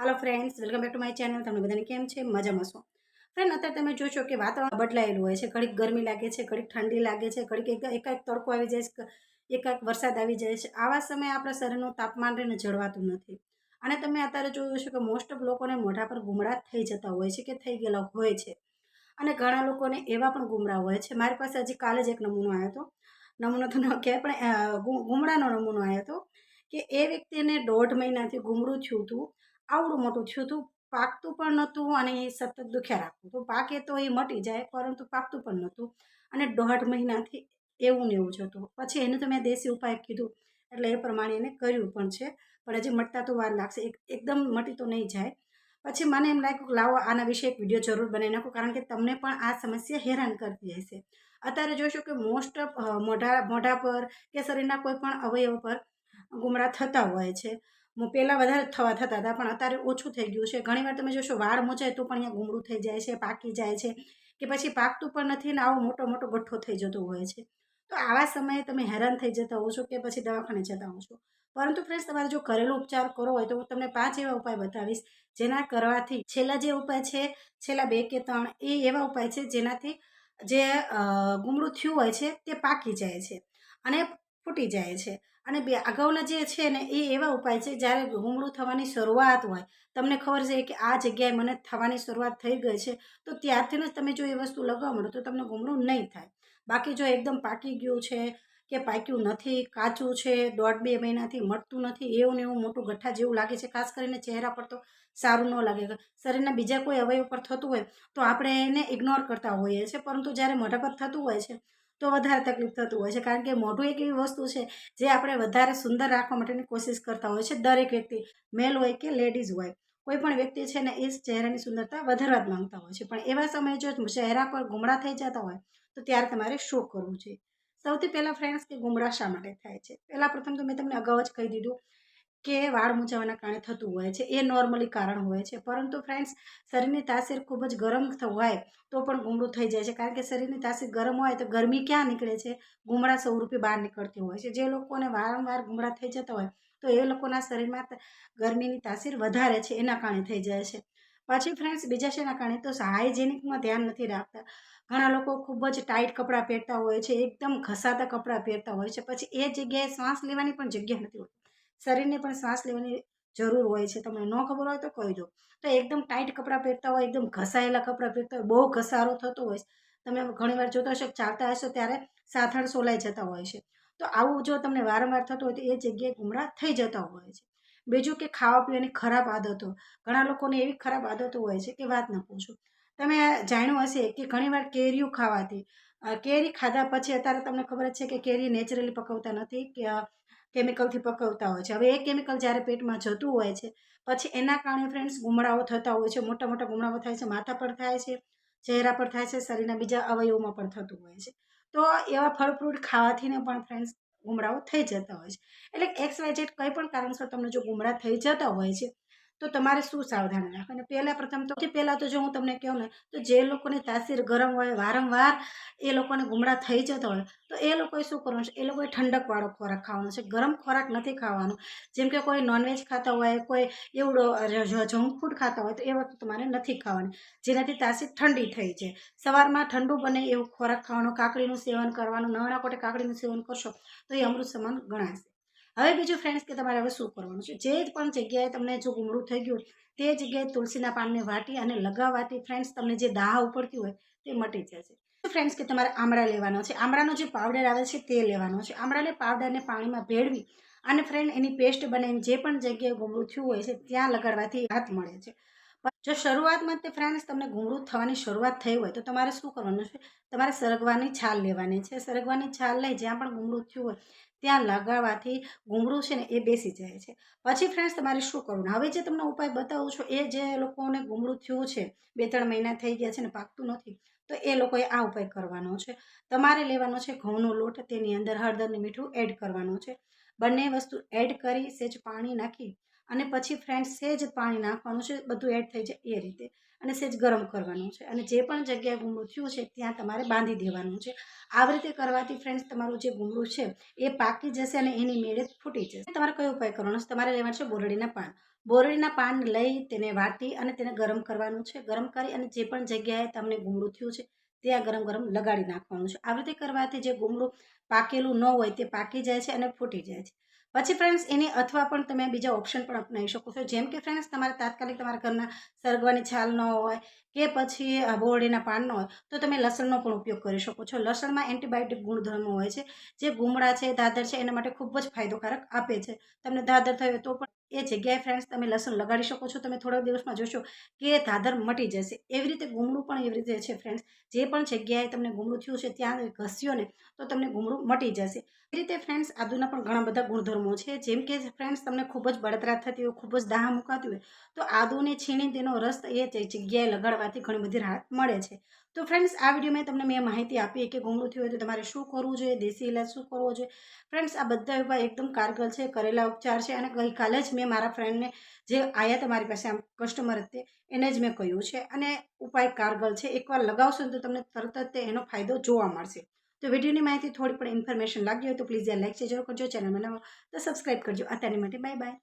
Hello friends welcome back to my channel તમને બધાને કેમ છે? મજામાં છો? ફ્રેન્ડ અત્યારે તમે જોશો કે વાતાવરણ બદલાયેલું હોય છે. ઘડીક ગરમી લાગે છે, ઘડીક ઠંડી લાગે છે, ઘડીક એક એકાએક તડકો આવી જાય છે એકાએક વરસાદ આવી જાય છે. આવા સમયે આપણા શરીરનું તાપમાન રહીને જળવાતું નથી. અને તમે અત્યારે જોયું છે કે મોસ્ટ ઓફ લોકોને મોઢા પર ગુમડા થઈ જતા હોય છે કે થઈ ગયેલા હોય છે. અને ઘણા લોકોને એવા પણ ગુમરા હોય છે. મારી પાસે હજી કાલે જ એક નમૂનો આવ્યો હતો. નમૂનો તો ન કહેવાય, પણ ગુમડાનો નમૂનો આવ્યો હતો કે એ વ્યક્તિને દોઢ મહિનાથી ગુમડું થયું હતું. આવડું મોટું થયું હતું. પાકતું પણ નહોતું અને એ સતત દુખ્યા રાખતું હતું પાકે તો એ મટી જાય, પરંતુ પાકતું પણ નહોતું. અને દોઢ મહિનાથી એવું ને એવું જ હતું. પછી એને તો મેં દેશી ઉપાય કીધું. એટલે એ પ્રમાણે એને કર્યું પણ છે. પણ હજી મટતા તો વાર લાગશે. એક, એકદમ મટી તો નહીં જાય. પછી મને એમ લાગ્યું લાવો આના વિશે એક વીડિયો જરૂર બનાવી નાખો, કારણ કે તમને પણ આ સમસ્યા હેરાન કરતી હશે. અત્યારે જોઈશું કે મોસ્ટ ઓફ મોઢા મોઢા પર કે શરીરના કોઈ પણ અવયવ પર ગુમડા થતા હોય છે. પહેલાં વધારે થવા થતા હતા, પણ અત્યારે ઓછું થઈ ગયું છે. ઘણીવાર તમે જોશો, વાળ મોચાય તો પણ અહીંયા ગુમડું થઈ જાય છે, પાકી જાય છે, કે પછી પાકતું પણ નથી ને આવો મોટો મોટો ગઠ્ઠો થઈ જતો હોય છે. તો આવા સમયે તમે હેરાન થઈ જતા હો છો કે પછી દવાખાને જતા હો છો. પરંતુ ફ્રેન્ડ્સ તમારે જો ઘરેલું ઉપચાર કરવો હોય તો હું તમને પાંચ એવા ઉપાય બતાવીશ. જેના કરવાથી છેલ્લા જે ઉપાય છે, છેલ્લા બે કે ત્રણ, એ એવા ઉપાય છે જેનાથી જે ગુમડું થયું હોય છે તે પાકી જાય છે અને ફૂટી જાય છે. અને બે અગાઉના જે છે ને, એ એવા ઉપાય છે જ્યારે ગુમડું થવાની શરૂઆત હોય. તમને ખબર છે કે આ જગ્યાએ મને થવાની શરૂઆત થઈ ગઈ છે, તો ત્યારથી જ તમે જો એ વસ્તુ લગાવ મળો તો તમને ગુમડું નહીં થાય. બાકી જો એકદમ પાકી ગયું છે કે પાક્યું નથી, કાચું છે, દોઢ બે મહિનાથી મળતું નથી, એવું ને એવું મોટું ગઠ્ઠા જેવું લાગે છે, ખાસ કરીને ચહેરા પર તો સારું ન લાગે. શરીરના બીજા કોઈ અવયવ પર થતું હોય, તો આપણે એને ઇગ્નોર કરતા હોઈએ છીએ. પરંતુ જ્યારે મોઢા પર થતું હોય છે તો વધારે તકલીફ થતું હોય છે. કારણ કે મોઢું એક એવી વસ્તુ છે, જે આપણે વધારે સુંદર રાખવા માટેની કોશિશ કરતા હોય છે દરેક વ્યક્તિ મેલ હોય કે લેડીઝ હોય. કોઈ પણ વ્યક્તિ છે ને એ ચહેરાની સુંદરતા વધારવા જ માંગતા હોય છે. પણ એવા સમયે જો ચહેરા પર ગુમડા થઈ જતા હોય, તો ત્યારે તમારે શું કરવું જોઈએ. સૌથી પહેલાં ફ્રેન્ડ્સ કે ગુમડા શા માટે થાય છે? પહેલાં પ્રથમ તો મેં તમને અગાઉ જ કહી દીધું કે વાળ મૂંઝાવાના કારણે થતું હોય છે, એ નોર્મલી કારણ હોય છે. પરંતુ ફ્રેન્ડ્સ શરીરની તાસીર ખૂબ જ ગરમ હોય તો પણ ગુમડું થઈ જાય છે. કારણ કે શરીરની તાસીર ગરમ હોય તો ગરમી ક્યાં નીકળે છે? ગુમડા સ્વરૂપે બહાર નીકળતી હોય છે. જે લોકોને વારંવાર ગુમડા થઈ જતા હોય તો એ લોકોના શરીરમાં ગરમીની તાસીર વધારે છે, એના કારણે થઈ જાય છે. પછી ફ્રેન્ડ્સ બીજા શેના કારણે? તો હાઇજેનિકમાં ધ્યાન નથી રાખતા. ઘણા લોકો ખૂબ જ ટાઈટ કપડાં પહેરતા હોય છે, એકદમ ઘસાતા કપડાં પહેરતા હોય છે. પછી એ જગ્યાએ શ્વાસ લેવાની પણ જગ્યા નથી હોતી. શરીરને પણ શ્વાસ લેવાની જરૂર હોય છે. તમને ન ખબર હોય તો કહી દો. તો એકદમ ટાઈટ કપડાં પહેરતા હોય, એકદમ ઘસાયેલા કપડાં પહેરતા હોય, બહુ ઘસારો થતો હોય તમે ઘણીવાર જોતા હશો ચાલતા હશો ત્યારે સાથળ સોલાઈ જતા હોય છે. તો આવું જો તમને વારંવાર થતું હોય તો એ જગ્યાએ ગુમડા થઈ જતા હોય છે. બીજું કે ખાવા પીવાની ખરાબ આદતો. ઘણા લોકોને એવી ખરાબ આદતો હોય છે કે વાત ન પૂછો. તમે જાણ્યું હશે કે ઘણીવાર કેરીઓ ખાવાથી કેરી ખાધા પછી અત્યારે તમને ખબર જ છે કે કેરી નેચરલી પકવતા નથી, કે કેમિકલથી પકવતા હોય છે. હવે એ કેમિકલ જ્યારે પેટમાં જતું હોય છે, પછી એના કારણે ફ્રેન્ડ્સ ગુમડાઓ થતા હોય છે. મોટા મોટા ગુમડાઓ થાય છે, માથા પર થાય છે, ચહેરા પર થાય છે, શરીરના બીજા અવયવોમાં પણ થતું હોય છે. તો એવા ફળ ફ્રૂટ ખાવાથીને પણ ફ્રેન્ડ્સ ગુમડાઓ થઈ જતા હોય છે. એટલે એક્સ વાય કંઈ પણ કારણસર તમને જો ગુમડા થઈ જતા હોય છે તો તમારે શું સાવધાની રાખવાની? પહેલાં પ્રથમ તો પહેલાં તો જો હું તમને કહું ને, તો જે લોકોની તાસીર ગરમ હોય, વારંવાર એ લોકોને ગુમડા થઈ જતા હોય, તો એ લોકોએ શું કરવાનું છે? એ લોકોએ ઠંડકવાળો ખોરાક ખાવાનો છે. ગરમ ખોરાક નથી ખાવાનો. જેમ કે કોઈ નોનવેજ ખાતા હોય, કોઈ એવડો જંક ફૂડ ખાતા હોય, તો એ વખતે તમારે નથી ખાવાની. જેનાથી તાસીર ઠંડી થઈ જાય. સવારમાં ઠંડુ બને એવું ખોરાક ખાવાનો, કાકડીનું સેવન કરવાનું નવણા કોટે કાકડીનું સેવન કરશો, તો એ અમૃત સમાન ગણાશે. હવે બીજું ફ્રેન્ડ્સ કે તમારે હવે શું કરવાનું છે? જે પણ જગ્યાએ તમને જો ગુમડું થઈ ગયું તે જગ્યાએ તુલસીના પાનને વાટી અને લગાવવાથી ફ્રેન્ડ્સ તમને જે દાહ ઉપડતી હોય તે મટી જશે ફ્રેન્ડ્સ કે તમારે આમળા લેવાનો છે. આમળાનો જે પાવડર આવે છે તે લેવાનો છે. આમળાને પાવડરને પાણીમાં ભેળવી અને ફ્રેન્ડ એની પેસ્ટ બનાવીને જે પણ જગ્યાએ ગુમડું થયું હોય છે ત્યાં લગાડવાથી હાથ મળે છે. જો શરૂઆતમાં તે ફ્રેન્ડ્સ તમને ગુમરૂ થવાની શરૂઆત થઈ હોય, તો તમારે શું કરવાનું છે? તમારે સરગવાની છાલ લેવાની છે. સરગવાની છાલ લઈ જ્યાં પણ ગુમરૂ થયું હોય, ત્યાં લગાવવાથી ગુમરૂ છે ને એ બેસી જાય છે. પછી ફ્રેન્ડ્સ તમારે શું કરવું હવે જે તમને ઉપાય બતાવું છું, એ જે લોકોને ગુમરૂ થયું છે, બે ત્રણ મહિના થઈ ગયા છે ને પાકતું નથી, તો એ લોકોએ આ ઉપાય કરવાનો છે. તમારે લેવાનો છે ઘઉંનો લોટ, તેની અંદર હળદર અને મીઠું એડ કરવાનું છે. બંને વસ્તુ એડ કરી, સેજ પાણી નાખી અને પછી ફ્રેન્ડ્સ સેજ પાણી નાખવાનું છે, બધું એડ થઈ જાય એ રીતે. અને સેજ ગરમ કરવાનું છે. અને જે પણ જગ્યાએ ગુમડું થયું છે, ત્યાં તમારે બાંધી દેવાનું છે. આવી રીતે કરવાથી ફ્રેન્ડ્સ તમારું જે ગુમડું છે, એ પાકી જશે અને એની મેળે ફૂટી જશે. તમારે કયો ઉપાય કરવાનો છે? તમારે લેવાનું છે બોરડીના પાન. બોરડીના પાન લઈ તેને વાટી અને તેને ગરમ કરવાનું છે. ગરમ કરી અને જે પણ જગ્યાએ તમને ગુમડું થયું છે, ત્યાં ગરમ ગરમ લગાડી નાખવાનું છે. આવી રીતે કરવાથી જે ગુમડું પાકેલું ન હોય, તે પાકી જાય છે અને ફૂટી જાય છે. પછી ફ્રેન્ડ્સ એની અથવા પણ તમે બીજા ઓપ્શન પણ અપનાવી શકો છો. જેમ કે ફ્રેન્ડ્સ તમારે તાત્કાલિક તમારા ઘરના સરગવાની છાલ ન હોય કે પછી બોરડીના પાન ન હોય, તો તમે લસણનો પણ ઉપયોગ કરી શકો છો. લસણમાં એન્ટીબાયોટિક ગુણધર્મો હોય છે. જે ગુમડા છે, દાદર છે, એના માટે ખૂબ જ ફાયદોકારક આપે છે. તમને દાદર થયો તો પણ એ જગ્યાએ ફ્રેન્ડ્સ તમે લસણ લગાડી શકો છો, તમે થોડા દિવસમાં જોશો કે ધાધર મટી જશે. એવી રીતે ગુમડું પણ એવી રીતે છે ફ્રેન્ડ્સ જે પણ જગ્યાએ તમને ગુમડું થયું છે ત્યાં ઘસ્યો ને, તો તમને ગુમડું મટી જશે. એ રીતે ફ્રેન્ડ્સ આદુના પણ ઘણા બધા ગુણધર્મો છે. જેમ કે ફ્રેન્ડ્સ તમને ખૂબ જ બળતરા થતી હોય, ખૂબ જ દાહ મુકાતી હોય, તો આદુને છીણી તેનો રસ એ જગ્યાએ લગાડવાથી ઘણી બધી રાહત મળે છે. તો ફ્રેન્ડ્સ આ વિડીયોમાં તમને મેં માહિતી આપી કે ગુમડું હોય તો તમારે શું કરવું જોઈએ, દેશી ઇલાજ શું કરવો જોઈએ? ફ્રેન્ડ્સ આ બધા ઉપાય એકદમ કારગર છે, કરેલા ઉપચાર છે અને ગઈકાલે જ મેં મારા ફ્રેન્ડને જે આવ્યા તમારી પાસે, આમ કસ્ટમર હતી એને જ મેં કહ્યું છે. અને ઉપાય કારગર છે, એકવાર લગાવશો તો તમને તરત જ તે એનો ફાયદો જોવા મળશે. તો વિડીયોની માહિતી થોડી પણ ઇન્ફોર્મેશન લાગી હોય તો પ્લીઝ યાર લાઈક જરૂર કરજો ચેનલમાં નવો તો સબસ્ક્રાઈબ કરજો. અત્યારની માટે બાય બાય